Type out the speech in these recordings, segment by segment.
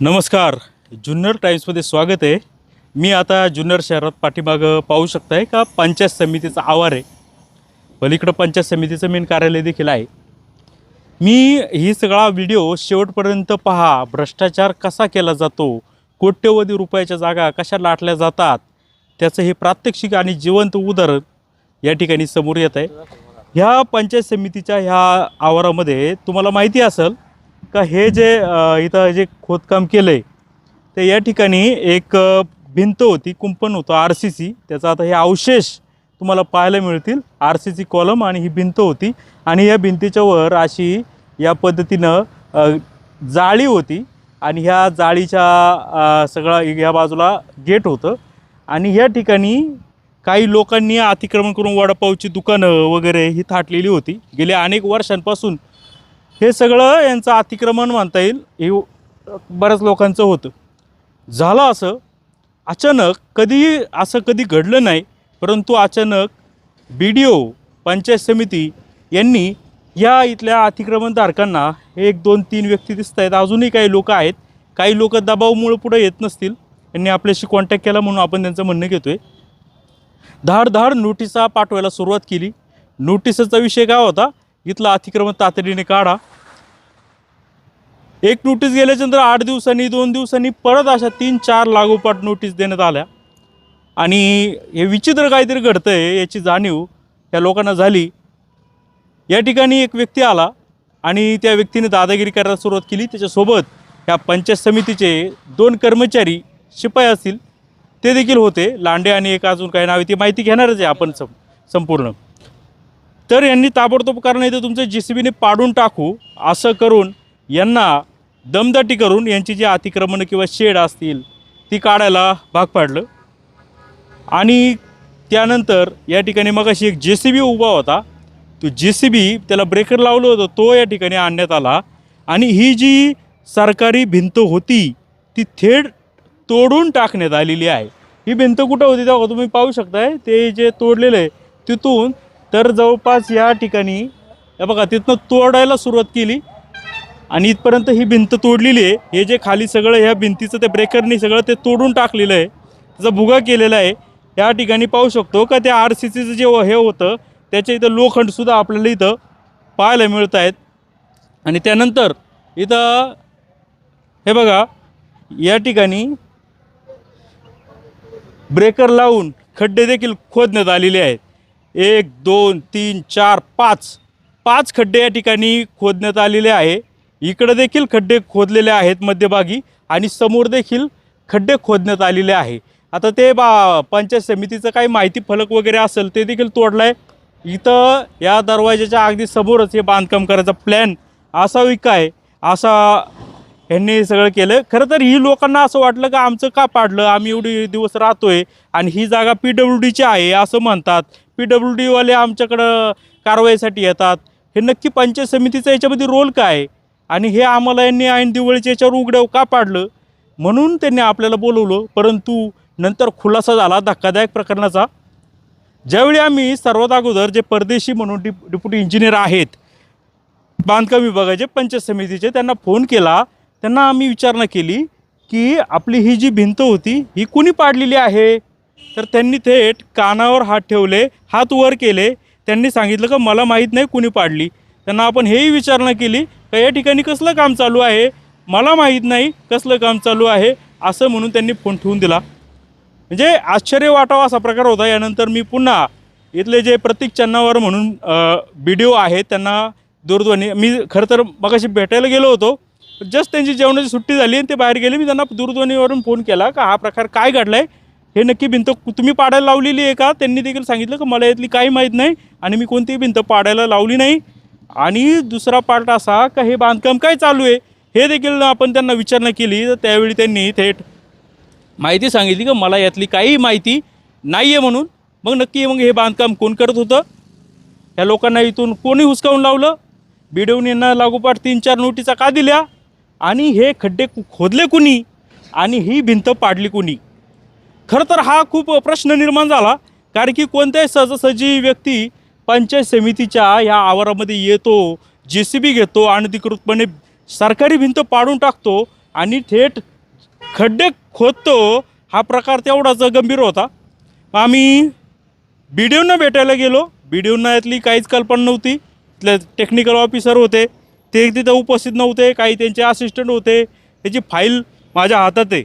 नमस्कार. जुन्नर टाईम्समध्ये स्वागत आहे. मी आता जुन्नर शहरात पाठीमागं पाहू शकताय का पंचायत समितीचा आवार आहे. पलीकडं पंचायत समितीचं मेन कार्यालय देखील आहे. मी ही सगळा व्हिडिओ शेवटपर्यंत पहा. भ्रष्टाचार कसा केला जातो? कोट्यवधी रुपयाच्या जागा कशा लाटल्या जातात? त्याचं हे प्रात्यक्षिक आणि जिवंत उदाहरण या ठिकाणी समोर येत आहे. ह्या पंचायत समितीच्या ह्या आवारामध्ये तुम्हाला माहिती असेल का हे जे इथं जे खोदकाम केलं आहे ते या ठिकाणी एक भिंत होती कुंपण होतं आर सी सी त्याचा आता हे अवशेष तुम्हाला पाहायला मिळतील. आर सी सी कॉलम आणि ही भिंत होती. आणि या भिंतीच्या वर अशी या पद्धतीनं जाळी होती. आणि ह्या जाळीच्या सगळा ह्या बाजूला गेट होतं. आणि या ठिकाणी काही लोकांनी अतिक्रमण करून वडापावची दुकानं वगैरे ही थाटलेली होती. गेल्या अनेक वर्षांपासून हे सगळं यांचं अतिक्रमण म्हणता येईल हे बऱ्याच लोकांचं होतं. झालं असं अचानक कधीही असं कधी घडलं नाही परंतु अचानक बी डी ओ पंचायत समिती यांनी या इथल्या अतिक्रमणधारकांना एक दोन तीन व्यक्ती दिसत आहेत. अजूनही काही लोक आहेत. काही लोक दबावमुळं पुढे येत नसतील. यांनी आपल्याशी कॉन्टॅक्ट केला म्हणून आपण त्यांचं म्हणणं घेतो आहे धाड धाड नोटिसा पाठवायला सुरुवात केली. नोटिसचा विषय काय होता? इथलं अतिक्रमण तातडीने काढा. एक नोटीस गेल्याच्यानंतर आठ दिवसांनी दोन दिवसांनी परत अशा तीन चार लागोपाठ नोटीस देण्यात आल्या. आणि हे विचित्र काहीतरी घडतं आहे याची जाणीव या लोकांना झाली. या ठिकाणी एक व्यक्ती आला आणि त्या व्यक्तीने दादागिरी करायला सुरुवात केली. त्याच्यासोबत ह्या पंचायत समितीचे दोन कर्मचारी शिपाई असतील ते देखील होते. लांडे आणि एक अजून काही नाव आहे ती माहिती घेणारच आहे आपण सं संपूर्ण. तर यांनी ताबडतोब कारण इथं तुमचं जे सी बीने पाडून टाकू असं करून यांना दमदाटी करून यांची जी अतिक्रमणं किंवा शेड असतील ती काढायला भाग पाडलं. आणि त्यानंतर या ठिकाणी मग अशी एक जे सी बी उभा होता. तो जे सी बी त्याला ब्रेकर लावलं होतं तो या ठिकाणी आणण्यात आला. आणि ही जी सरकारी भिंत होती ती थेट तोडून टाकण्यात आलेली आहे. ही भिंत कुठं होती तेव्हा तुम्ही पाहू शकताय ते जे तोडलेलं आहे तिथून तर जवळपास या ठिकाणी हे बघा तिथनं तोडायला सुरुवात केली. आणि इथपर्यंत ही भिंत तोडलेली आहे. हे जे खाली सगळं ह्या भिंतीचं ते ब्रेकरनी सगळं ते तोडून टाकलेलं आहे. त्याचा भुगा केलेला आहे. या ठिकाणी पाहू शकतो का त्या आर सी सीचं जे हे होतं त्याच्या इथं लोखंडसुद्धा आपल्याला इथं पाहायला मिळत आहेत. आणि त्यानंतर इथं हे बघा या ठिकाणी ब्रेकर लावून खड्डे देखील खोदण्यात आलेले आहेत. एक दोन तीन चार पाच. पाच खड्डे या ठिकाणी खोदण्यात आलेले आहे. इकडं देखील खड्डे खोदलेले आहेत मध्यभागी आणि समोर देखील खड्डे खोदण्यात आलेले आहे. आता ते बा पंचायत समितीचं काही माहिती फलक वगैरे असेल ते देखील तोडलं आहे इथं या दरवाजाच्या अगदी समोरच हे बांधकाम करायचा प्लॅन असावी काय असा ह्यांनी सगळं केलं. खरं तर ही लोकांना असं वाटलं का आमचं का पाडलं? आम्ही एवढी दिवस राहतोय आणि ही जागा पी डब्ल्यू डीची आहे असं म्हणतात. पी डब्ल्यू डीवाले आमच्याकडं कारवाईसाठी येतात. हे नक्की पंचायत समितीचा याच्यामध्ये रोल काय? आहे? आणि हे आम्हाला यांनी ऐन दिवाळीच्या याच्यावर उघड्याव का पाडलं? म्हणून त्यांनी आपल्याला बोलवलं. परंतु नंतर खुलासा झाला धक्कादायक प्रकरणाचा. ज्यावेळी आम्ही सर्वात अगोदर जे परदेशी म्हणून डिप डिप्युटी इंजिनियर आहेत बांधकाम विभागाचे पंचायत समितीचे त्यांना फोन केला. त्यांना आम्ही विचारणा केली की आपली ही जी भिंत होती ही कुणी पाडलेली आहे? तर त्यांनी थेट कानावर हात ठेवले हात वर केले. त्यांनी सांगितलं का मला माहीत नाही कुणी पाडली. त्यांना आपण हेही विचारणा केली का या ठिकाणी कसलं काम चालू आहे? मला माहीत नाही कसलं काम चालू आहे. असं म्हणून त्यांनी फोन ठेवून दिला. म्हणजे आश्चर्य वाटावा असा प्रकार होता. यानंतर मी पुन्हा इथले जे प्रतीक चन्नावर म्हणून बी डी ओ आहेत त्यांना दूरध्वनी मी खरं तर मगाशी भेटायला गेलो होतो. जस्ट त्यांची जेवणाची सुट्टी झाली आणि ते बाहेर गेले. मी त्यांना दूरध्वनीवरून फोन केला का हा प्रकार काय घडला आहे हे नक्की भिंत तुम्ही पाडायला लावलेली आहे का? त्यांनी देखील सांगितलं की मला यातली काही माहीत नाही आणि मी कोणतीही भिंत पाडायला लावली नाही. आणि दुसरा पार्ट असा का हे बांधकाम काय चालू आहे? हे देखील आपण त्यांना विचारणा केली. तर त्यावेळी त्यांनी थेट माहिती सांगितली की मला यातली काही माहिती नाही आहे म्हणून. मग नक्की मग हे बांधकाम कोण करत होतं? ह्या लोकांना इथून कोणी हुसकावून लावलं? बिडवून यांना लागोपाठ तीन चार नोटिसा का दिल्या? आणि हे खड्डे खोदले कुणी? आणि ही भिंत पाडली कुणी? खरं तर हा खूप प्रश्न निर्माण झाला कारण की कोणत्याही सहजासहजी व्यक्ती पंचायत समितीच्या ह्या आवारामध्ये येतो जे सी बी घेतो अनधिकृतपणे सरकारी भिंत पाडून टाकतो आणि थेट खड्डे खोदतो हा प्रकार तेवढाच गंभीर होता. आम्ही बी डी ओंना भेटायला गेलो. बी डी ओंना यातली काहीच कल्पना नव्हती. तिथले टेक्निकल ऑफिसर होते. ते तिथं उपस्थित नव्हते. काही त्यांचे असिस्टंट होते. त्याची फाईल माझ्या हातात आहे.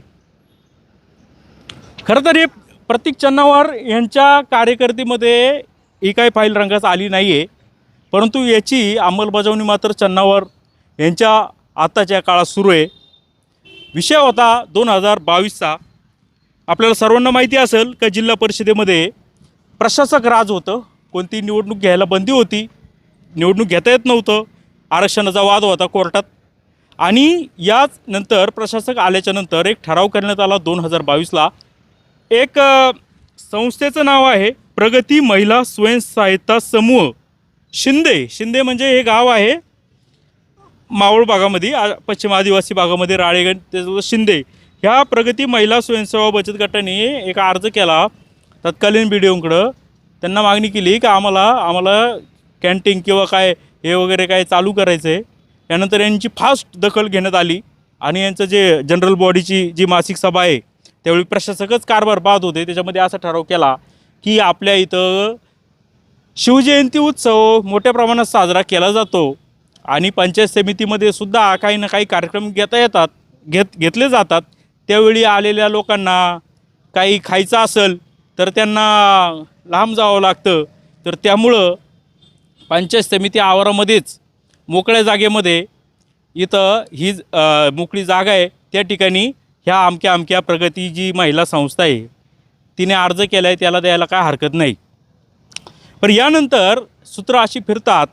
खरं तर हे प्रतीक चन्नावर यांच्या कार्यकर्तीमध्ये ही काही फाईल रंगास आली नाही आहे परंतु याची अंमलबजावणी मात्र चन्नावर यांच्या आत्ताच्या काळात सुरू आहे. विषय होता दोन हजार बावीसचा. आपल्याला सर्वांना माहिती असेल का जिल्हा परिषदेमध्ये प्रशासक राज होतं. कोणती निवडणूक घ्यायला बंदी होती. निवडणूक घेता येत नव्हतं. आरक्षणाचा वाद होता कोर्टात. आणि याच नंतर प्रशासक आल्याच्यानंतर एक ठराव करण्यात आला दोन हजार बावीसला. एक संस्थेचं नाव आहे प्रगती महिला स्वयंसहायता समूह. शिंदे शिंदे म्हणजे हे गाव आहे मावळ भागामध्ये पश्चिम आदिवासी भागामध्ये राळेगण त्याचं शिंदे. ह्या प्रगती महिला स्वयंसेवा बचत गटाने एक अर्ज केला तत्कालीन बी डी ओंकडं त्यांना मागणी केली की आम्हाला आम्हाला कॅन्टीन किंवा काय हे वगैरे काय चालू करायचं आहे यानंतर यांची फास्ट दखल घेण्यात आली आणि यांचं जे जनरल बॉडीची जी मासिक सभा आहे त्यावेळी प्रशासकच कारभार पाहत होते. त्याच्यामध्ये असा ठराव केला की आपल्या इथं शिवजयंती उत्सव मोठ्या प्रमाणात साजरा केला जातो आणि पंचायत समितीमध्ये सुद्धा काही ना काही कार्यक्रम घेता येतात घेत घेतले जातात. त्यावेळी आलेल्या लोकांना काही खायचं असेल तर त्यांना लांब जावं लागतं. तर त्यामुळं पंचायत समिती आवारामध्येच मोकळ्या जागेमध्ये इथं ही मोकळी जागा आहे. त्या ठिकाणी ह्या अमक्या अमक्या प्रगती जी महिला संस्था आहे तिने अर्ज केला आहे त्याला द्यायला काय हरकत नाही. पण यानंतर सूत्र अशी फिरतात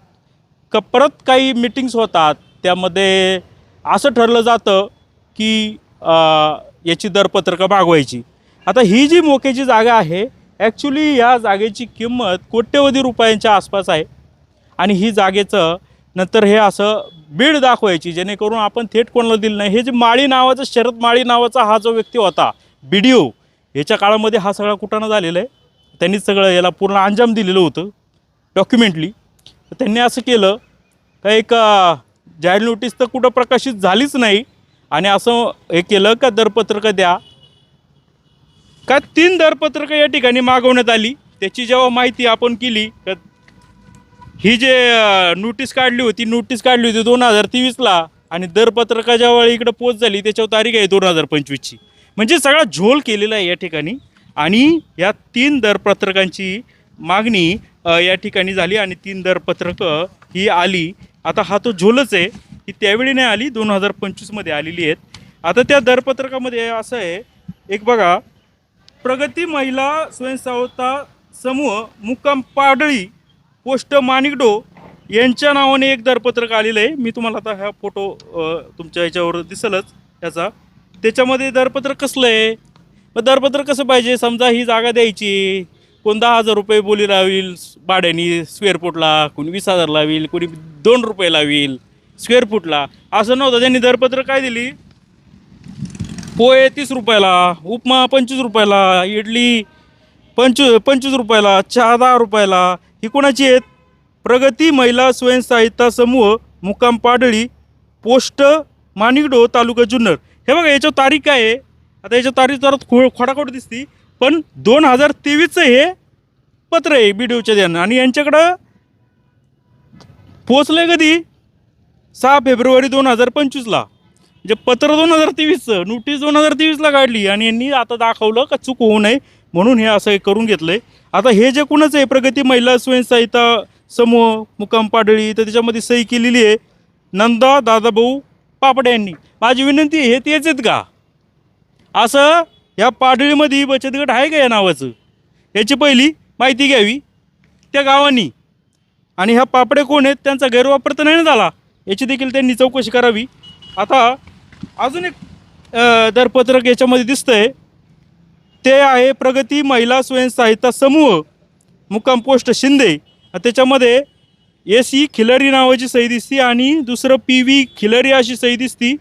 का परत काही मिटिंग्स होतात त्यामध्ये असं ठरलं जातं की याची दरपत्रकं मागवायची. आता ही जी मोक्याची जागा आहे ॲक्च्युली या जागेची किंमत कोट्यवधी रुपयांच्या आसपास आहे. आणि ही जागेचं नंतर हे असं बीड दाखवायची जेणेकरून आपण थेट कोणाला दिलं नाही. हे जे माळी नावाचं शरद माळी नावाचा हा जो व्यक्ती होता बी डी ओ याच्या काळामध्ये हा सगळा कुटाणा झालेला आहे. त्यांनीच सगळं याला पूर्ण अंजाम दिलेलं होतं डॉक्युमेंटली. त्यांनी असं केलं का एक जाहीर नोटीस तर कुठं प्रकाशित झालीच नाही. आणि असं हे केलं का दरपत्रकं द्या. का तीन दरपत्रकं या ठिकाणी मागवण्यात आली. त्याची जेव्हा माहिती आपण केली तर ही जे नोटीस काढली होती नोटीस काढली होती दोन हजार तेवीसला आणि दरपत्रका ज्यावेळी इकडं पोच झाली त्याच्यावर तारीख आहे दोन हजार पंचवीसची. म्हणजे सगळा झोल केलेला आहे या ठिकाणी आणि या तीन दरपत्रकांची मागणी या ठिकाणी झाली आणि तीन दरपत्रकं ही आली. आता हा तो झोलच आहे ही त्यावेळी नाही आली दोन हजार पंचवीसमध्ये आलेली आहेत. आता त्या दरपत्रकामध्ये असं आहे एक बघा प्रगती महिला स्वयंसहायता समूह मुक्काम पाडळी पोस्ट माणिकडो यांच्या नावाने एक दरपत्रक आलेलं आहे. मी तुम्हाला आता हा फोटो तुमच्या याच्यावर दिसलच त्याचा त्याच्यामध्ये दरपत्रक कसलं आहे? मग दरपत्रक कसं पाहिजे? समजा ही जागा द्यायची. कोण दहा हजार रुपये बोली लावील भाड्याने स्क्वेअर फूटला कोणी वीस हजार लावील कोणी दोन रुपये लावील स्क्वेअर फूटला असं नव्हतं. त्यांनी दरपत्र काय दिली? पोहे तीस रुपयाला उपमा पंचवीस रुपयाला इडली पंचवीस पंचवीस रुपयाला चहा दहा रुपयाला ही कोणाची आहेत? प्रगती महिला स्वयंसहायता समूह मुक्काम पाडळी पोस्ट माणिकडो तालुका जुन्नर. हे बघा याच्यावर तारीख काय आहे? आता याच्या तारीख जरा खो खोडाखोड दिसती पण दोन हजार तेवीसचं हे पत्र आहे बी डी ओच्या द्यानं आणि यांच्याकडं पोचलं आहे कधी? सहा फेब्रुवारी दोन हजार पंचवीसला. म्हणजे पत्र दोन हजार तेवीसचं नोटीस दोन हजार तेवीसला काढली आणि यांनी आता दाखवलं का चूक होऊ नये म्हणून हे असं हे करून घेतलं आहे आता हे जे कुणाचं आहे प्रगती महिला स्वयंसहायता समूह मुक्काम पाडळी तर त्याच्यामध्ये सही केलेली आहे. नंदा दादाभाऊ पापडे यांनी. माझी विनंती हे तेच आहेत का? असं या पाडळीमध्ये बचत गट आहे का या नावाचं? याची पहिली माहिती घ्यावी. त्या गावांनी. आणि ह्या पापडे कोण आहेत त्यांचा गैरवापर तर नाही ना झाला. याची देखील त्यांनी चौकशी करावी. आता अजून एक दरपत्रक याच्यामध्ये दिसतं आहे ते आहे प्रगती महिला स्वयंसहायता समूह मुक्काम पोस्ट शिंदे. त्याच्यामध्ये एस ई खिलरी नावाची सही दिसती आणि दुसरं पी व्ही खिलरी अशी सही दिसती.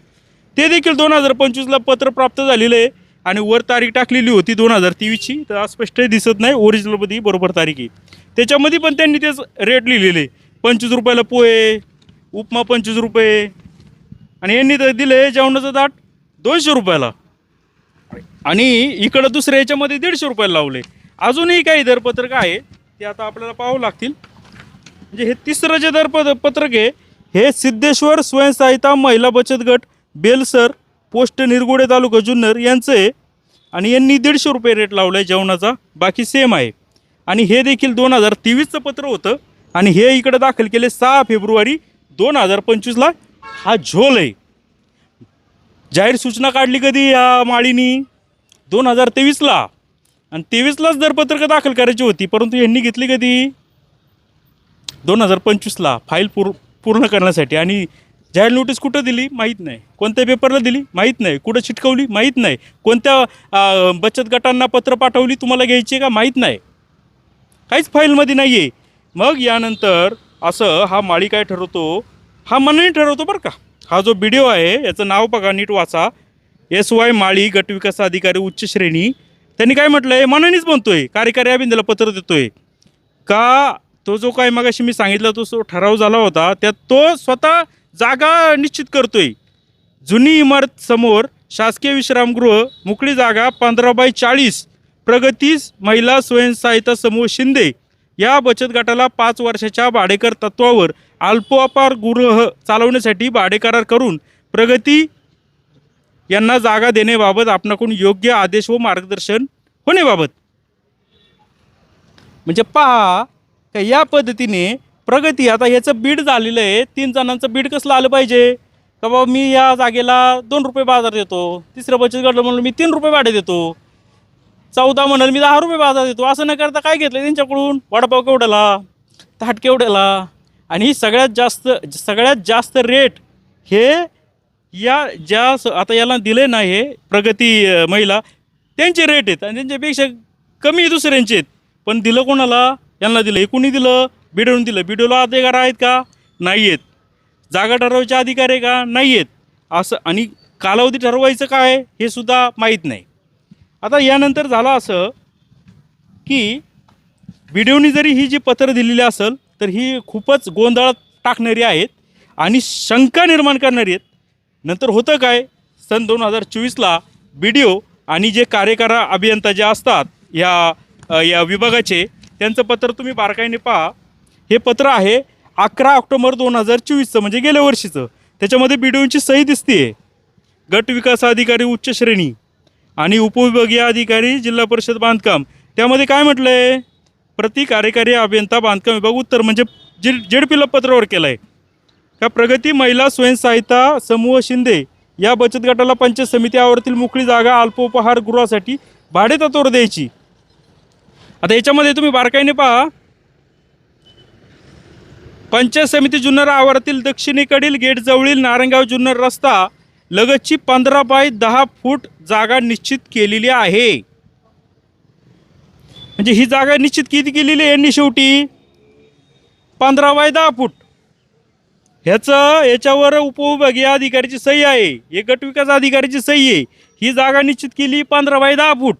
ते देखील दोन हजार पंचवीसला पत्र प्राप्त झालेलं आहे आणि वर तारीख टाकलेली होती दोन हजार तेवीसची. तर अस्पष्ट दिसत नाही ओरिजिनलमध्ये बरोबर तारीख आहे. त्याच्यामध्ये पण त्यांनी तेच रेट लिहिलेले पंचवीस रुपयाला पोहे उपमा पंचवीस रुपये. आणि यांनी तर दिले जेवणाचं ताट दोनशे रुपयाला. आणि इकडं दुसऱ्या याच्यामध्ये दीडशे रुपयाला लावले. अजूनही काही दरपत्रक आहे ते आता आपल्याला पाहावं लागतील. म्हणजे हे तिसरं जे दरपद पत्रक आहे हे सिद्धेश्वर स्वयंसहायता महिला बचत गट बेलसर पोस्ट निरगुडे तालुका जुन्नर यांचं आहे. आणि यांनी दीडशे रुपये रेट लावला आहे जेवणाचा बाकी सेम आहे. आणि हे देखील दोन हजार तेवीसचं पत्र होतं. आणि हे इकडं दाखल केले सहा फेब्रुवारी दोन हजार पंचवीसला. हा झोल आहे. जाहीर सूचना काढली कधी या माळीनी? दोन हजार तेवीसला. आणि तेवीसलाच दरपत्रकं दाखल करायची होती परंतु यांनी घेतली कधी? दोन हजार पंचवीसला फाईल पूर पूर्ण करण्यासाठी. आणि जाहीर नोटीस कुठं दिली? माहीत नाही. कोणत्या पेपरला दिली? माहीत नाही. कुठं चिटकवली? माहीत नाही. कोणत्या बचत गटांना पत्र पाठवली तुम्हाला घ्यायची का? माहीत नाही. काहीच फाईलमध्ये नाही आहे मग यानंतर असं हा माळी काय ठरवतो? हा मनाने ठरवतो बरं का. हा जो व्हिडिओ आहे याचं नाव बघा नीट वाचा. एस वाय माळी गटविकास अधिकारी उच्च श्रेणी त्यांनी काय म्हटलं आहे मनानेच म्हणतोय कार्यकारी अभिंदला पत्र देतोय. का तो जो काय मगाशी मी सांगितलं तो जो ठराव झाला होता त्यात तो स्वतः जागा निश्चित करतोय. जुनी इमारत समोर शासकीय विश्रामगृह मोकळी जागा पंधरा बाय चाळीस प्रगतीस महिला स्वयंसहायता समूह शिंदे या बचत गटाला पाच वर्षाच्या भाडेकर तत्वावर अल्पोपार गृह चालवण्यासाठी भाडेकरार करून प्रगती यांना जागा देण्याबाबत आपणाकडून योग्य आदेश व मार्गदर्शन होण्याबाबत. म्हणजे पहा का या पद्धतीने प्रगती आता ह्याचं बीड झालेलं आहे तीन जणांचं बीड कसलं आलं पाहिजे? का बाबा मी या जागेला दोन रुपये बाजार देतो तिसरं बचत गट म्हणून मी तीन रुपये भाडे देतो चौदा म्हणाल मी दहा रुपये बाजार देतो असं न करता काय घेतलं त्यांच्याकडून? वडापाव केवढ्याला? ताट केवढ्याला? आणि सगळ्यात जास्त सगळ्यात जास्त रेट हे या ज्या स- आता याला दिले नाही हे प्रगती अ, महिला त्यांचे रेट आहेत आणि त्यांच्यापेक्षा कमी दुसऱ्यांचे आहेत. पण दिलं कोणाला? यांना दिलं. हे कोणी दिलं? बिडवून दिलं. बिडोला अधिकार आहेत का? नाही आहेत. जागा ठरवायचे अधिकार आहे का? नाही आहेत. असं आणि कालावधी ठरवायचं काय हे सुद्धा माहीत नाही. आता यानंतर झालं असं की व्हिडिओनी जरी ही जी पत्र दिलेली असेल तर ही खूपच गोंधळात टाकणारी आहेत आणि शंका निर्माण करणारी आहेत. नंतर होतं काय? सन दोन हजार चोवीसला बी डी ओ आणि जे कार्यकारा अभियंता जे असतात या या विभागाचे त्यांचं पत्र तुम्ही बारकाईने पहा. हे पत्र आहे अकरा ऑक्टोबर दोन हजार चोवीसचं म्हणजे गेल्या वर्षीचं. त्याच्यामध्ये बी डी ओची सही दिसते गट विकास अधिकारी उच्च श्रेणी आणि उपविभागीय अधिकारी जिल्हा परिषद बांधकाम. त्यामध्ये काय म्हटलं आहे प्रति कार्यकारी अभियंता बांधकाम विभाग उत्तर म्हणजे जे जेडपीला पत्रावर केलं आहे का प्रगती महिला स्वयंसहायता समूह शिंदे या बचत गटाला पंचायत समिती आवारातील मोकळी जागा अल्पोपहार गृहासाठी भाडे तत्वावर द्यायची. आता याच्यामध्ये तुम्ही बारकाईने पहा. पंचायत समिती जुन्नर आवारातील दक्षिणेकडील गेटजवळील नारंगाव नारायणगाव जुन्नर रस्ता लगतची पंधरा बाय दहा फूट जागा निश्चित केलेली आहे. म्हणजे ही जागा निश्चित किती केलेली आहे यांनी शेवटी? पंधरा बाय दहा फूट. ह्याचं याच्यावर उपविभागीय अधिकारीची सही आहे. हे गटविकास अधिकारीची सही आहे. ही जागा निश्चित केली पंधरा बाय दहा फूट.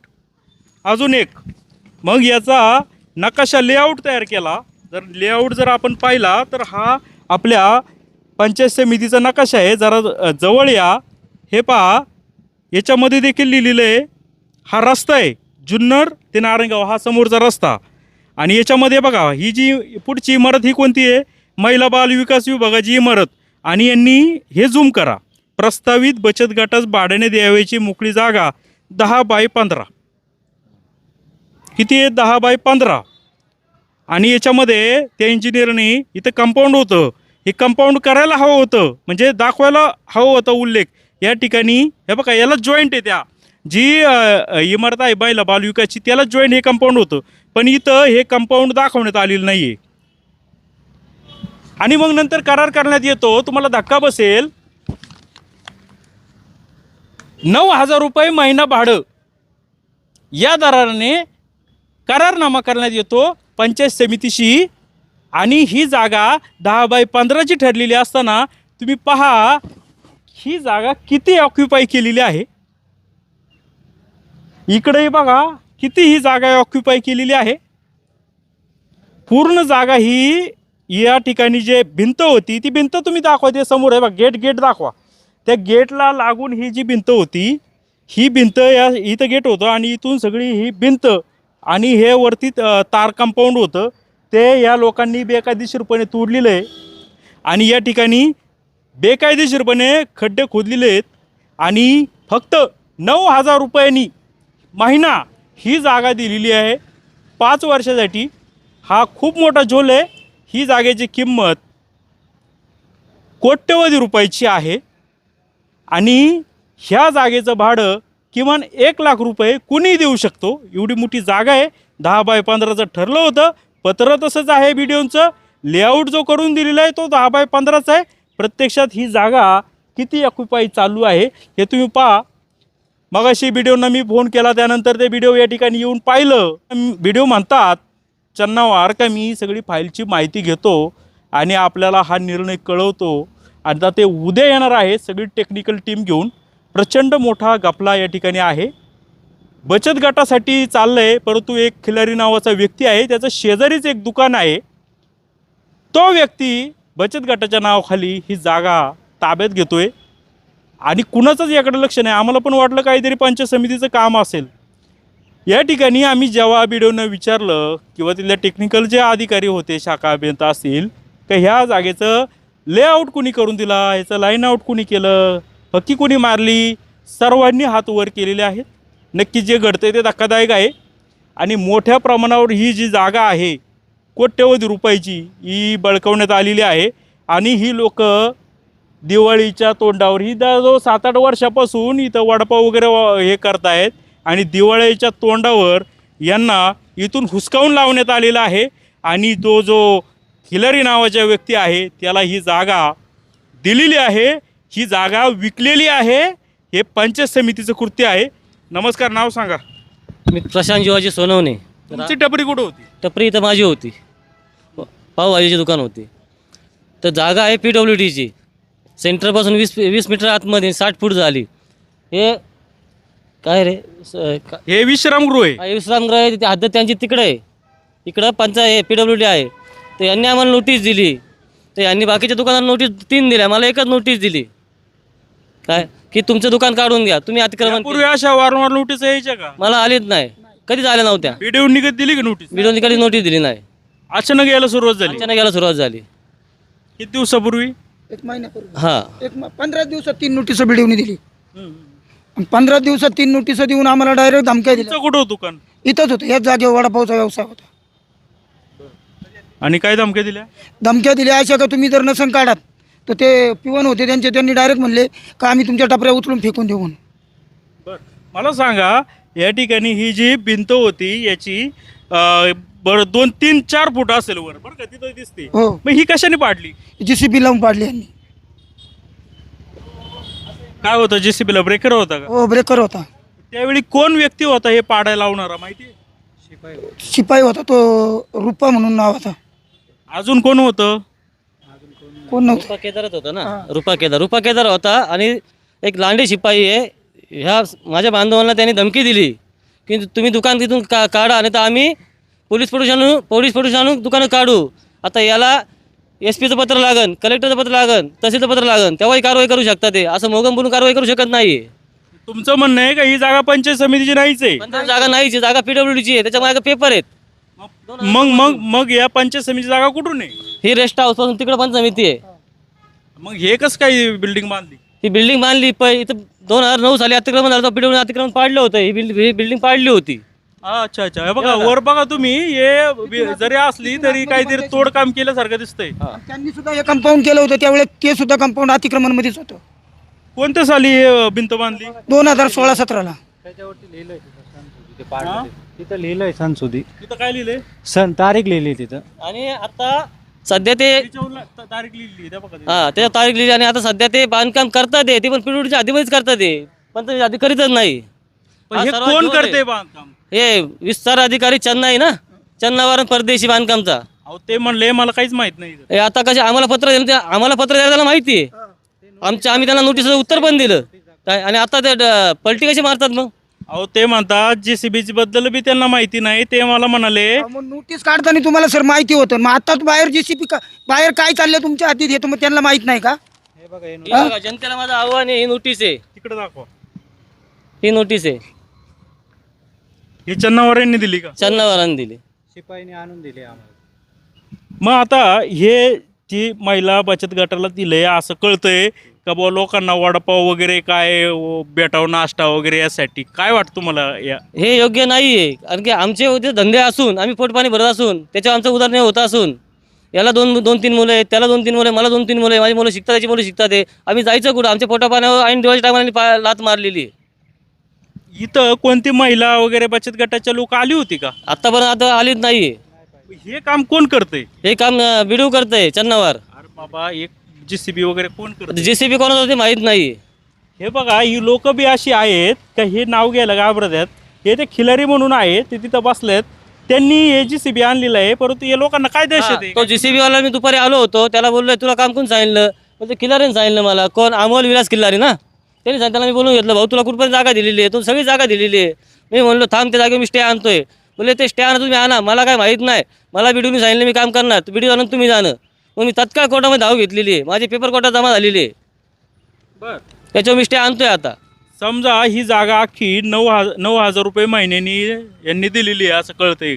अजून एक. मग याचा नकाशा लेआउट तयार केला. जर लेआउट जर आपण पाहिला तर हा आपल्या पंचायत समितीचा नकाशा आहे. जरा जवळ या. हे पहा. याच्यामध्ये देखील लिहिलेलं आहे हा रस्ता आहे. जुन्नर ते नारायणगाव हा समोरचा रस्ता. आणि याच्यामध्ये बघा ही जी पुढची इमारत ही कोणती आहे? महिला बाल विकास विभागाची इमारत आणि यांनी हे झूम करा. प्रस्तावित बचत गटास भाड्याने द्यावयाची मोकळी जागा दहा बाय पंधरा. किती आहे? दहा बाय पंधरा. आणि याच्यामध्ये त्या इंजिनियरने इथं कंपाऊंड होतं. हे कंपाऊंड करायला हवं होतं. म्हणजे दाखवायला हवं होतं उल्लेख. या ठिकाणी हे बघा याला जॉईंट आहे त्या. जी इमारत आहे बायला बालविकाची त्याला जॉईंट हे कंपाऊंड होतं. पण इथं हे कंपाऊंड दाखवण्यात आलेलं नाही आहे आणि मग नंतर करार करण्यात येतो तुम्हाला धक्का बसेल. नऊ हजार रुपये महिना भाडं. या दराने करारनामा करण्यात येतो पंचायत समितीशी. आणि ही जागा दहा बाय पंधराची ठरलेली असताना तुम्ही पहा ही जागा किती ऑक्युपाय केलेली आहे. इकडेही बघा किती ही जागा ऑक्युपाय केलेली आहे. पूर्ण जागा ही या ठिकाणी जे भिंत होती ती भिंत तुम्ही दाखवा ते समोर आहे बघा गेट गेट दाखवा. त्या गेटला लागून ही जी भिंत होती ही भिंत या इथं गेट होतं आणि इथून सगळी ही भिंत आणि हे वरती तार कंपाऊंड होतं. ते या लोकांनी बेकायदेशीरपणे तोडलेलं आहे. आणि या ठिकाणी बेकायदेशीरपणे खड्डे खोदलेले आहेत. आणि फक्त नऊ हजार रुपयांनी महिना ही जागा दिलेली आहे. पाच वर्षासाठी हा खूप मोठा झोल आहे. ही जागेची किंमत कोट्यवधी रुपयाची आहे आणि ह्या जागेचं भाडं किमान एक लाख रुपये कुणीही देऊ शकतो. एवढी मोठी जागा आहे. दहा बाय पंधराचं ठरलं होतं. पत्र तसंच आहे व्हिडिओचं. लेआउट जो करून दिलेला आहे तो दहा बाय पंधराचा आहे. प्रत्यक्षात ही जागा किती अकुपाई चालू आहे हे तुम्ही पहा. मगाशी व्हिडिओना मी फोन केला त्यानंतर ते व्हिडिओ या ठिकाणी येऊन पाहिलं. व्हिडिओ म्हणतात वार का मी सगळी फाईलची माहिती घेतो आणि आपल्याला हा निर्णय कळवतो. आता ते उद्या येणार आहे सगळी टेक्निकल टीम घेऊन. प्रचंड मोठा गपला या ठिकाणी आहे. बचत गटासाठी चाललं आहे परंतु एक खिलारी नावाचा व्यक्ती आहे त्याचं शेजारीच एक दुकान आहे. तो व्यक्ती बचत गटाच्या नावाखाली ही जागा ताब्यात घेतोय. आणि कुणाचंच याकडे लक्ष नाही. आम्हाला पण वाटलं काहीतरी पंचायत समितीचं काम असेल. या ठिकाणी आम्ही जेव्हा बिडोनं विचारलं किंवा तिथल्या टेक्निकल जे अधिकारी होते शाखा अभियंता असतील का ह्या जागेचं लेआउट कुणी करून दिला? ह्याचं लाईन आऊट कुणी केलं? हक्की कुणी मारली? सर्वांनी हात वर केलेले आहेत. नक्की जे घडतंय ते धक्कादायक आहे. आणि मोठ्या प्रमाणावर ही जी जागा आहे कोट्यवधी रुपयाची ही बळकवण्यात आलेली आहे. आणि ही लोक दिवाळीच्या तोंडावर ही जवळ सात आठ वर्षापासून इथं वडापाव वगैरे व- हे करतायत. आणि दिवाळीच्या तोंडावर यांना इथून हुसकावून लावण्यात आलेला आहे. आणि तो जो हिलरी नावाच्या व्यक्ती आहे त्याला ही जागा दिलेली आहे. ही जागा विकलेली आहे. हे पंचायत समितीचं कृत्य आहे. नमस्कार नाव सांगा. मी प्रशांत जीवाजी सोनवणे. तुमची टपरी कुठं होती? टपरी इथं माझी होती. पावभाजीची दुकान होती. तर जागा आहे पी डब्ल्यू डीची सेंटरपासून वीस वीस मीटर आतमध्ये साठ फूट झाली. हे काय रे? स- का- हे विश्रामगृह आहे. हा, विश्रामगृह आहे तिथे हद्द त्यांची तिकडे आहे. इकडं पंचायत पी डब्ल्यू डी आहे. तर यांनी आम्हाला नोटीस दिली. तर यांनी बाकीच्या दुकानाला नोटीस तीन दिल्या. मला एकच नोटीस दिली. काय? की तुमचं दुकान काढून घ्या. तुम्ही अतिक्रमण पूर्वी अशा वारंवार नोटीस यायच्या का? मला आलीच नाही. कधीच आल्या नव्हत्या. व्हिडिओ निघत दिली का नोटीस विरोधी कधी नोटीस दिली नाही. अचानक यायला सुरुवात झाली. अचानक यायला सुरुवात झाली. किती दिवसापूर्वी? एक महिन्यापूर्वी. हां. एक म- पंधरा दिवसात तीन नोटीस बिडिओनी दिली. पंधरा दिवसात तीन नोटीस देऊन आम्हाला डायरेक्ट धमक्या दिल्या. तुमचं कुठं होतं दुकान? इथंच होतं. याच जागेवर वडापावचा व्यवसाय होता. आणि काय धमक्या दिल्या? धमक्या दिल्या. अशा का तुम्ही जर नसन काढात तर ते पिवण होते. त्यांचे त्यांनी डायरेक्ट म्हणले का आम्ही तुमच्या टपऱ्या उचलून फेकून देऊ म्हणून. बर. मला सांगा या ठिकाणी ही जी भिंत होती याची अं, बरं दोन तीन चार फूट असेल वर. बरं का तिथं दिसते. हो. मग ही कशाने पाडली? जी सी बी लावून पाडली यांनी. काय होतं? जेसीबीला ब्रेकर होता का? हो ब्रेकर होता. त्यावेळी कोण व्यक्ती होता हे पाडायला लावणारा माहिती? आहे? शिपाई होता तो रुपा म्हणून नाव होता. अजून कोण होतं? कोण नव्हतं? रुपा केदारच होता ना? रुपा केदार. रुपा केदार होता आणि एक लांडे शिपाई आहे. ह्या माझ्या बांधवांना त्यांनी धमकी दिली की तुम्ही दुकान तिथून का काढा आणि तर आम्ही पोलीस पोलीस आणू पोलीस पोलीस आणून दुकानं काढू. आता याला एस पीचं पत्र लागन कलेक्टरचं पत्र लागन तहसीलचं पत्र लागन तेव्हाही कारवाई करू शकता ते. असं मोगम बोलून कारवाई करू शकत नाही तुमचं म्हणणं आहे का ही जागा पंचायत समितीची नाहीच आहे? पण ती जागा नाहीची जागा पीडब्ल्यूडीची आहे त्याच्या माझ्या पेपर आहेत. मग मग मग या पंचायत समितीची जागा कुठून आहे? ही रेस्ट हाऊसपासून तिकडे पण समिती आहे. मग हे कसं काय बिल्डिंग बांधली? ही बिल्डिंग बांधली प इथं दोन हजार नऊ साली अतिक्रमण झालं होतं पीडब्ल्यू अतिक्रमण पाडलं होतं ही बिल्डिंग ही बिल्डिंग पाडली होती. अच्छा अच्छा. हे बघा वर बघा तुम्ही. हे जरी असली तरी काहीतरी तोडकाम केल्यासारखं दिसतंय. त्यांनी सुद्धा हे कंपाऊंड केलं होतं. त्यावेळेस ते सुद्धा कंपाऊंड अतिक्रमणमध्येच होतं. कोणत्या साली हे भिंत बांधली? दोन हजार सोळा सतराला. हा? तिथं लिहिलंय सणसुदी. तिथं काय लिहिलंय? सण तारीख लिहिली तिथं. आणि आता सध्या ते त्याच्यावर तारीख लिहिली त्या बघा हा त्याच्या तारीख लिहिली आणि आता सध्या ते बांधकाम करतात ते. ते पण पिढीच्या आधीमध्येच करतात ते. पण ते आधी करीतच नाही. पण हा हे सर्वात कोण जोर आहे. करते बांधकाम? हे विस्तार अधिकारी चेन्नई ना? चन्नावरून परदेशी बांधकामचा. अहो ते म्हणले मला काहीच माहीत नाही. हे आता कसे आम्हाला पत्र दिलं ते आम्हाला पत्र द्यायला त्याला माहिती आहे. आमच्या आम्ही त्यांना नोटीसचं उत्तर पण दिलं. काय आणि आता ते ड- पलटी कशी मारतात मग? अहो ते म्हणतात जेसीबीची बद्दल बी त्यांना माहिती नाही. ते मला म्हणाले मग नोटीस काढताना तुम्हाला सर माहिती होतं. मग आता बाहेर जे सी बाहेर काय चाललंय तुमच्या हातीत हे तर मग त्यांना माहीत नाही का? हे बघा, जनतेला माझं आव्हान आहे ही नोटीस आहे. तिकडे दाखवा. ही नोटीस आहे. ही चन्नावरांनी दिली का? चन्नावरांनी दिली. शिपाईने आणून दिले आम्हाला. मग आता हे ती महिला बचत गटाला दिलंय असं कळतंय का बुवा लोकांना वडापाव वगैरे काय व बेटाव नाश्ता वगैरे यासाठी? काय वाटतं तुम्हाला या हे योग्य नाही आहे कारण की आमचे होते धंदे असून आम्ही पोटपाणी भरत असून त्याच्यावर आमचं उदाहरण होत असून याला दोन दोन तीन मुलं आहेत त्याला दोन तीन मुलं आहे मला दोन तीन मुलं आहे माझी मुलं शिकतात त्याची मुलं शिकतात आहे आम्ही जायचं कुठं? आमच्या पोटापाण्यावर ऐन दिवाळीच्या टायमाला पा लात मारलेली आहे. इथं कोणती महिला वगैरे बचत गटाच्या लोक आली होती का? आत्तापर्यंत आता आलीच नाही हे काम कोण करतंय? हे काम बिडू करतंय चन्नावर. अरे बाबा एक जीसीबी वगैरे कोण करत जे सी बी कोणाचं होते माहीत नाही हे बघा ही लोक बी अशी आहेत का हे नाव घ्यायला घाबरत आहेत. हे ते खिलारी म्हणून आहेत ते तिथं बसलेत. त्यांनी हे जी सी बी आणलेलं आहे परंतु हे लोकांना काय आहे तो? जेसीबी वाला मी दुपारी आलो होतो त्याला बोललोय तुला काम कोण सांगितलं? म्हणजे किल्लारीने सांगितलं मला कोण अमोल विलास किल्लारी ना? त्यांनी त्याला मी बोलून घेतलं भाऊ तुला कुठपर्यंत जागा दिलेली आहे? तू सगळी जागा दिलेली आहे. मी म्हणलो थांब त्या जागेवर मी स्टे आणतोय. बोलले ते स्टे आणा तुम्ही आणा. मला काय माहीत नाही. मला बिडूनी सांगितलं मी काम करणार. तू बिडू आणून तुम्ही जाणं. मग मी तत्काळ कोर्टामध्ये धाव घेतलेली आहे. माझी पेपर कोर्टात जमा झालेली आहे. बर. त्याच्यावर मी स्टे आणतोय आता. समजा ही जागा अख्खी नऊ हजार नऊ हजार रुपये महिन्यानी यांनी दिलेली आहे असं कळतंय.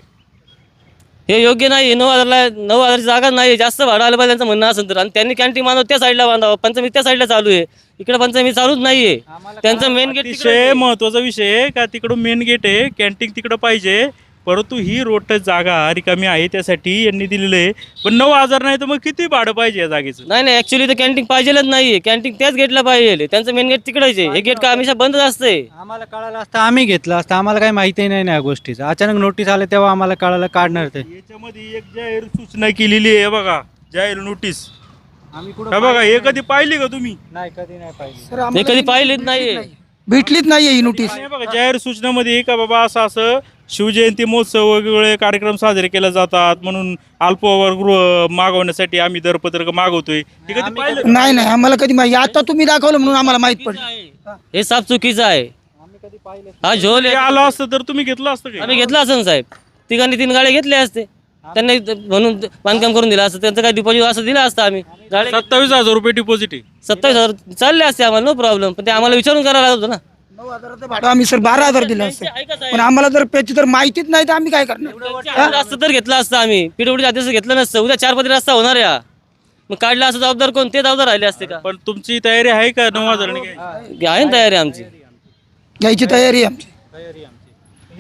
हे योग्य नाही नऊ हजारला नऊ हजारची जागा नाही जास्त भाडं आलं पाहिजे त्यांचं म्हणणं असेल तर आणि त्यांनी कॅन्टीन बांधावं त्या साईडला बांधावं. पंचमी त्या साईडला चालू आहे. इकडे पंचमी चालूच नाही आहे त्यांचं मेन गेट अतिशय महत्त्वाचा विषय आहे का तिकडून मेन गेट आहे कॅन्टीन तिकडं पाहिजे. परंतु ही रोड जागा रिकामी आहे त्यासाठी यांनी दिलेलं आहे पण नऊ हजार नाही तर मग किती भाडं पाहिजे या जागेचं? नाही नाही ॲक्च्युली तर कॅन्टीन पाहिजेलच नाही कॅन्टीन त्याच गेटला पाहिजे. त्यांचं मेन गेट तिकडेच आहे. हे गेट का हमेशा बंदच असते आम्हाला कळालं असतं आम्ही घेतलं असतं. आम्हाला काही माहिती नाही ना या गोष्टीचं. अचानक नोटीस आले तेव्हा आम्हाला कळालं काढणार ते. याच्यामध्ये एक जाहीर सूचना केलेली आहे बघा. जाहीर नोटीस आम्ही हा बघा हे कधी पाहिली का तुम्ही? नाही कधी नाही पाहिजे सर हे कधी पाहिलेच नाहीये. भेटलीच नाहीये ही नोटीस हे बघा जाहीर सूचनामध्ये का बाबा असं असं शिवजयंती महोत्सव वेगवेगळे कार्यक्रम साजरे केले जातात म्हणून अल्पवर्गृह मागवण्यासाठी आम्ही दरपत्रक मागवतोय. हे कधी पाहिलं? नाही नाही आम्हाला कधी माहिती आता तुम्ही दाखवलं म्हणून आम्हाला माहीत पडलं. हे साफ चुकीचं आहे. हा झोल हे आहे. आलं असतं तर तुम्ही घेतलं असतं का? आम्ही घेतला असं साहेब. तिघांनी तीन गाड्या घेतल्या असते. त्यांना म्हणून बांधकाम करून दिलं असतं. त्यांचं काय डिपॉझिट असं दिलं असतं आम्ही. गाडी सत्तावीस हजार रुपये डिपॉझिट आहे. सत्तावीस हजार चालले असते आम्हाला नो प्रॉब्लेम पण ते आम्हाला विचारून करायला लागत होतं ना. नऊ हजाराचं भाडं आम्ही सर बारा हजार दिलं असतं. पण आम्हाला जर त्याची तर माहितीच नाही तर आम्ही काय करणार? असतं तर घेतलं असतं आम्ही. पीडब्ल्यू आदेश घेतलं नसतं. उद्या चार पदरी रस्ता होणार या. मग काढला असं जबाबदार कोण? ते जबाबदार राहिले असते का? पण तुमची तयारी आहे का? नऊ हजार आहे ना तयारी आमची. घ्यायची तयारी आहे आमची.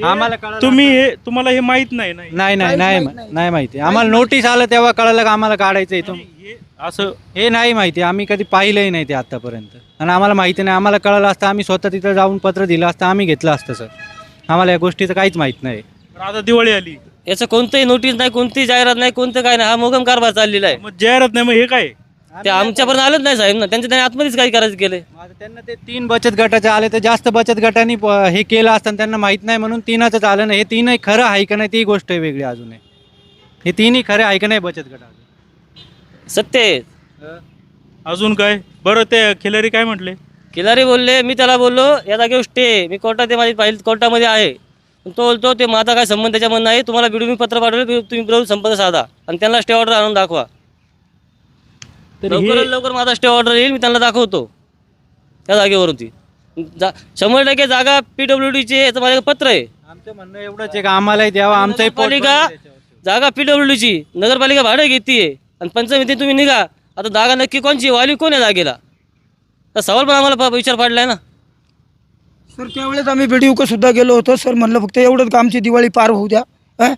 आम्हाला कळालं तुम्ही हे तुम्हाला हे माहीत नाही नाही. नाही नाही नाही माहिती आम्हाला नोटीस आलं तेव्हा कळालं का आम्हाला काढायचं इथून? हे असं हे नाही माहिती. आम्ही कधी पाहिलंही नाही ते आतापर्यंत. आणि आम्हाला माहिती नाही. आम्हाला कळलं असतं आम्ही स्वतः तिथं जाऊन पत्र दिलं असतं आम्ही घेतलं असतं सर. आम्हाला या गोष्टीचं काहीच माहीत नाही. पण आता दिवाळी आली. याचं कोणतंही नोटीस नाही कोणतीही जाहिरात नाही कोणतं काय नाही. हा मोगम कारभार चाललेला आहे. मग जाहिरात नाही मग हे काय? ते आमच्यापर्यंत आलंच नाही साहेब ना. त्यांच्या त्यांनी आतमध्येच काही करायचं केलंय. आता त्यांना ते तीन बचत गटाचे आले तर जास्त बचत गटांनी प- हे केलं असतं आणि त्यांना माहीत नाही म्हणून तीनच आलं नाही. हे तीनही खरं आहे का नाही ती गोष्ट आहे वेगळी अजून आहे. हे तीनही खरे आहे का नाही बचत गट सत्य आहे. अजून काय? बरं ते खिलारी काय म्हटले? खिलारी बोलले मी त्याला बोललो या जागेवर स्टे मी कोर्टात ते माझी पाहिजे कोर्टामध्ये आहे. पण तो बोलतो ते माझा काय संबंध त्याच्यामध्ये नाही. तुम्हाला बिडू मी पत्र पाठवलं तुम्ही बरोबर संपर्क साधा. आणि त्यांना स्टे ऑर्डर आणून दाखवा. तर लवकरात लवकर माझा स्टे ऑर्डर येईल मी त्यांना दाखवतो. त्या जागेवरती. जा शंभर टक्के जागा पी डब्ल्यू डीची याचं माझ्याकडे पत्र आहे. आमचं म्हणणं एवढंच आहे का आम्हालाही द्यावा आमचंही पोट नगरपालिका जागा पी डब्ल्यू डीची नगरपालिका भाडं घेते आणि पंचमीती तुम्ही निघा. आता जागा नक्की कोणची? वाली कोण आहे जागेला? तर सवाल पण आम्हाला प- विचार पडलाय ना. सर त्यावेळेस आम्ही बीडीओ सुद्धा गेलो होतो. सर म्हणलं फक्त एवढंच का आमची दिवाळी पार होऊ द्या हं?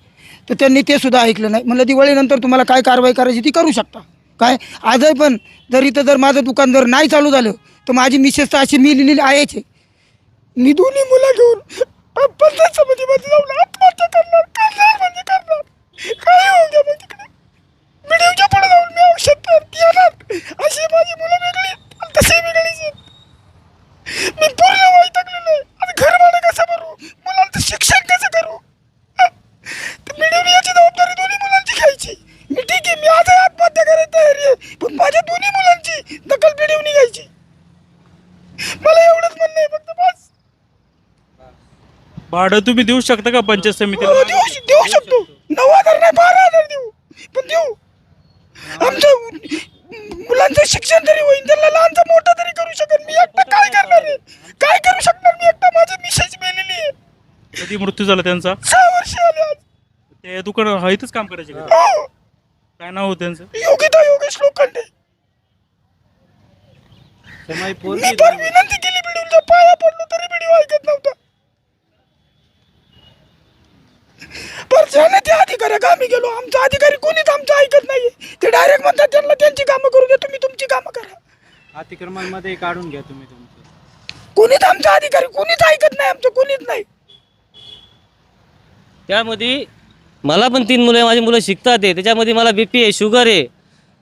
तर त्यांनी ते सुद्धा ऐकलं नाही. म्हणलं दिवाळीनंतर तुम्हाला काय कारवाई करायची ती करू शकता. काय? आजही पण जर इथं जर माझं दुकान जर नाही चालू झालं तर माझी मिसेस तर अशी मी लिहिलेली आहेच आहे. मी दोन्ही मुलं घेऊन प- पंचायत समितीमध्ये जाऊन आत्महत्या करणार करणार म्हणजे करणार. काय होऊ द्या मग तिकडे? बीडीओच्या पुढे जाऊन मी औषध येणार अशी माझी मुलं वेगळी आणि तशी वेगळीच आहेत. मी पूर्ण वैतागलेलो आहे. आता घर भाडं कसं भरू? मुलांचं शिक्षण कसं करू? हा? तर मिळून याची जबाबदारी दोन्ही मुलांची घ्यायची मी ठीक आहे मी आज आत्महत्या करायला तयारी आहे पण माझ्या दोन्ही मुलांची दखल पिढीवून घ्यायची मला एवढंच म्हणणं आहे फक्त बस भाडं तुम्ही देऊ शकता का पंचायत हो, समितीला? देऊ श- देऊ शकतो. नऊ हजार नाही बारा हजार देऊ. पण देऊ. आमच्या मुलांचं शिक्षण तरी होईल त्यांना लहानचं मोठं तरी करू शकत. मी एकटा काय करणार आहे? काय करू शकणार मी एकटा? माझं मिसेस मेलेली आहे. कधी मृत्यू झाला त्यांचा? सहा वर्ष आले आज. ते दुकान हा इथंच काम करायचे का? हो. काय नाव होतं त्यांचं? योगिता योगेश लोखंडे. मी पण डायरेक्ट म्हणतात त्यांना त्यांची कामं करू द्या तुम्ही तुमची कामं करा. अतिक्रमणमध्ये काढून घ्या तुम्ही तुमचं. कोणीच आमचा अधिकारी कोणीच ऐकत नाही आमचं कोणीच नाही. त्यामध्ये मला पण तीन मुलं आहे माझी मुलं शिकतात आहे. त्याच्यामध्ये मला बी पी आहे शुगर आहे.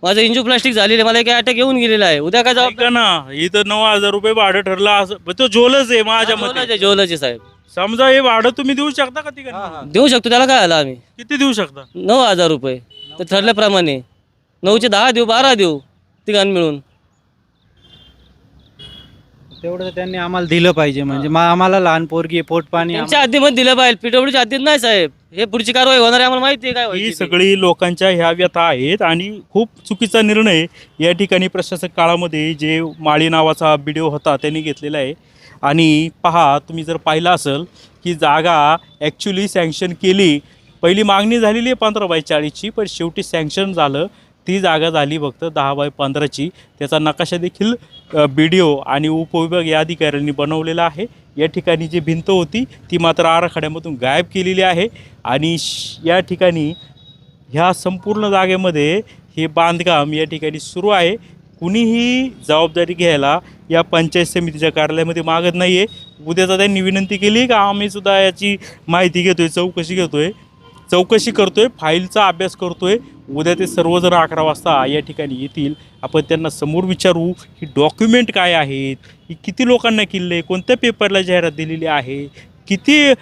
माझं इंजू प्लास्टिक झालेलं आहे मला एक अटॅक येऊन गेलेला आहे. उद्या काय ऐका ना इथं नऊ हजार रुपये भाडं ठरलं असं पण तो झोलच आहे माझ्या मते. जेवलाचे जेवलाचे साहेब. समजा हे भाडं तुम्ही देऊ शकता का तिकडे देऊ शकतो त्याला काय आलं आम्ही? किती देऊ शकता? नऊ हजार रुपये. तर ठरल्याप्रमाणे. नऊचे दहा देऊ बारा देऊ तिघांना मिळून. तेवढं तर त्यांनी आम्हाला दिलं पाहिजे म्हणजे मा- आम्हाला लहान पोरगी आहे, पोट पाणी त्यांच्या हद्दीमध्ये दिलं पाहिजे पीडब्ल्यूच्या हद्दीत नाही साहेब. हे पुढची कारवाई होणार आहे आम्हाला माहिती आहे काय ही व्हायची ते. सगळी लोकांच्या ह्या व्यथा आहेत आणि खूप चुकीचा निर्णय या ठिकाणी प्रशासक काळामध्ये जे माळी नावाचा व्हिडिओ होता त्यांनी घेतलेला आहे. आणि पहा तुम्ही जर पाहिलं असेल की जागा ॲक्च्युली सँक्शन केली. पहिली मागणी झालेली आहे पंधरा बाय चाळीसची पण शेवटी सँक्शन झालं. ती जागा झाली फक्त दहा बाय पंधराची. त्याचा नकाशा देखील बी डी ओ आणि उपविभाग या अधिकाऱ्यांनी बनवलेला आहे. या ठिकाणी जी भिंत होती ती मात्र आराखड्यामधून गायब केलेली आहे. आणि श- या ठिकाणी ह्या संपूर्ण जागेमध्ये हे बांधकाम या ठिकाणी सुरू आहे. कुणीही जबाबदारी घ्यायला या पंचायत समितीच्या कार्यालयामध्ये मागत नाही आहे उद्याचा त्यांनी विनंती केली का आम्हीसुद्धा याची माहिती घेतो आहे चौकशी घेतो आहे चौकशी करतोय फाईलचा अभ्यास करतोय. उद्या ते सर्वजण अकरा वाजता या ठिकाणी येतील. आपण त्यांना समोर विचारू ही डॉक्युमेंट काय आहेत ही किती लोकांना किल्ले कोणत्या पेपरला जाहिरात दिलेली आहे किती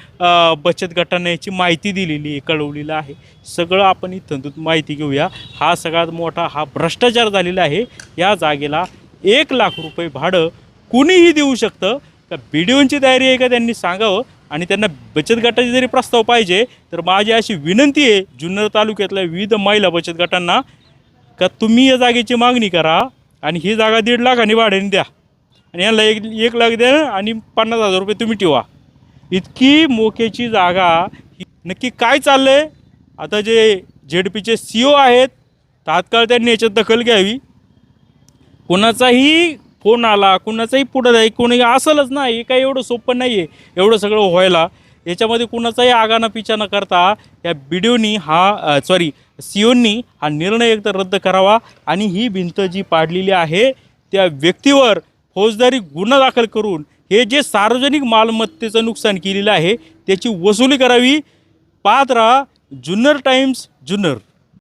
बचत गटांना याची माहिती दिलेली आहे कळवलेलं आहे. सगळं आपण इथं माहिती घेऊया. हा सगळ्यात मोठा हा भ्रष्टाचार झालेला आहे. या जागेला एक लाख रुपये भाडं कुणीही देऊ शकतं? का ओनची तयारी आहे का? त्यांनी सांगावं. आणि त्यांना बचत गटाचे जरी प्रस्ताव पाहिजे तर माझी अशी विनंती आहे जुन्नर तालुक्यातल्या विविध महिला बचत गटांना का तुम्ही या जागेची मागणी करा आणि ही जागा दीड लाखांनी भाड्याने द्या. आणि यांना एक एक लाख द्या आणि पन्नास हजार रुपये तुम्ही ठेवा. इतकी मोक्याची जागा ही नक्की काय चाललं आहे आता जे झेड पीचे सी ओ आहेत तात्काळ त्यांनी याच्यात दखल घ्यावी. कोणाचाही फोन आला कुणाचाही पुढं जाई कोणी असलच ना हे काही एवढं सोपं नाही आहे एवढं सगळं व्हायला याच्यामध्ये कुणाचाही आगाना पिछा न करता या बिडिओनी हा सॉरी सिओनी हा निर्णय एकदा रद्द करावा आणि ही भिंत जी पाडलेली आहे त्या व्यक्तीवर फौजदारी गुन्हा दाखल करून हे जे सार्वजनिक मालमत्तेचं नुकसान केलेलं आहे त्याची वसुली करावी. पाहत राहा जुन्नर टाइम्स जुन्नर.